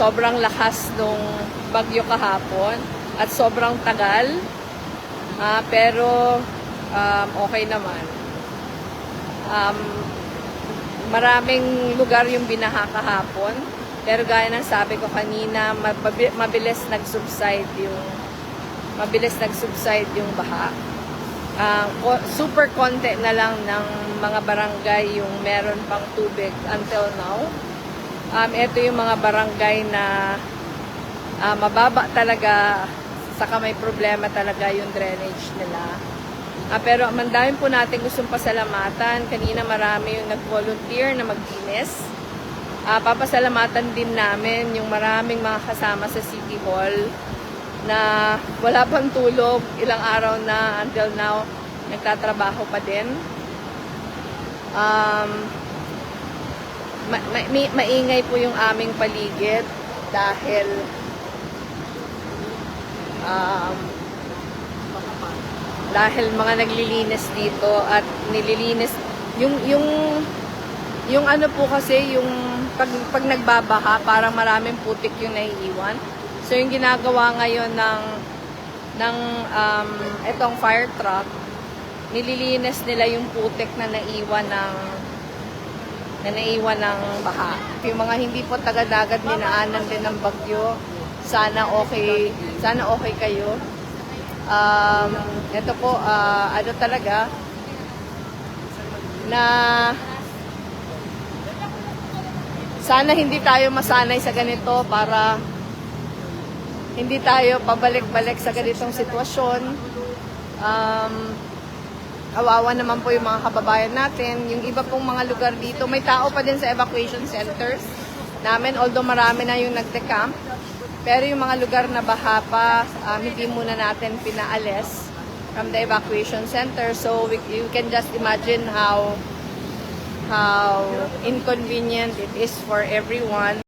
sobrang lakas nung bagyo kahapon at sobrang tagal. Ah, pero um, okay naman. Um, maraming lugar yung binaha kahapon. Pero gaya ng sabi ko kanina, mabilis nag-subside yung mabilis nag-subside yung baha. Ah, ko- super konti na lang ng mga barangay yung meron pang tubig until now. Um, ito yung mga barangay na ah, mababa talaga, saka may problema talaga yung drainage nila. Ah, pero mandamin po natin gustong pasalamatan. Kanina marami yung nag-volunteer na maglinis. Ah, papasalamatan din namin yung maraming mga kasama sa City Hall na wala pang tulog, ilang araw na until now, nagtatrabaho pa din. Um, ma- ma- mi- maingay po yung aming paligid dahil um, dahil mga naglilinis dito at nililinis yung yung yung ano po kasi yung pag, pag nagbabaha parang maraming putik yung naiiwan. So yung ginagawa ngayon ng ng um, itong fire truck nililinis nila yung putik na naiwan ng na naiwan ng baha. Yung mga hindi po taga-dagat dinaanan din ng bagyo, sana okay, sana okay kayo. Um, ito po, ah, ano talaga, na sana hindi tayo masanay sa ganito para hindi tayo pabalik-balik sa ganitong sitwasyon. Um, kawawa naman po yung mga kababayan natin. Yung iba pong mga lugar dito, may tao pa din sa evacuation centers namin, although marami na yung nagde-camp. Pero yung mga lugar na baha pa, um, hindi muna natin pinaalis from the evacuation center. So we, you can just imagine how how inconvenient it is for everyone.